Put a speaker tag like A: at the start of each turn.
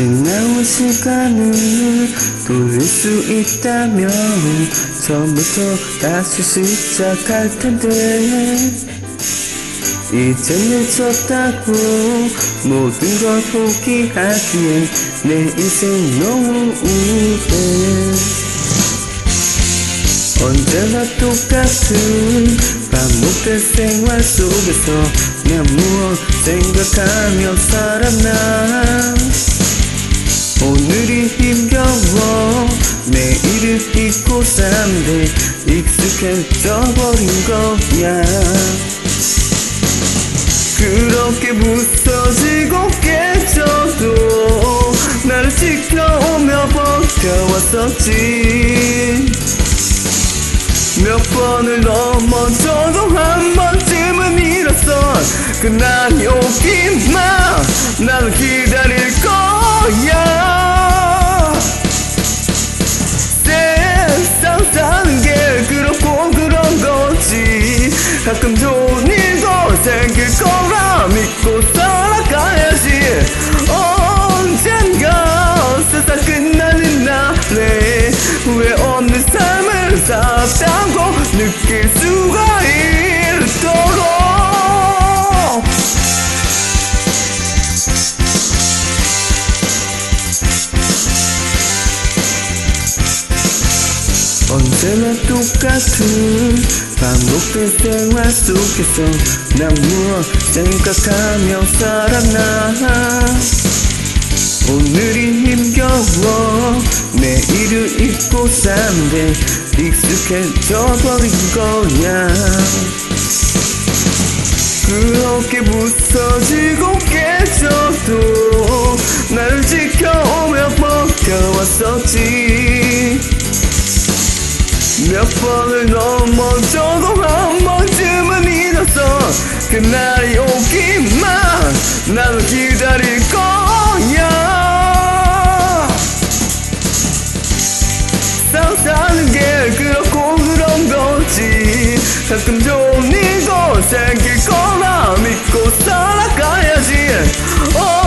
A: 지나온 시간을 돌릴 수 있다면 처음부터 다시 시작할 텐데. 이제 늦었다고 모든 걸 포기하기엔 내 인생 너무 우울해 언제나 똑같은 반복된 생활 속에서 난 무엇 생각하며 살았나. 오늘이 힘겨워 내일을 잊고 사는데 익숙해져 버린 거야. 그렇게 부서지고 깨져도 나를 지켜오며 버텨왔었지 몇 번을 넘어져도 한 번쯤은 일어서 그날이 오기만 나는 기다릴 거야. 세상 사는 게 그렇고 그런 거지. 가끔 좋 삶을 살았다고 느낄 수가 있도록. 언제나 똑같은 반복된 생활 속에서 난 무엇 생각하며 살았나. 오늘이 힘겨워 내일을 잊 고 사는데 익숙해져 버린 거야. 그렇게 부서지고 깨져도 나를 지켜오며 버텨왔었지. 몇 번을 넘어져도 한 번쯤은 일어서 그날이 오기만 나는 기다릴 nigo sengi kona mikko sala kaya jie oh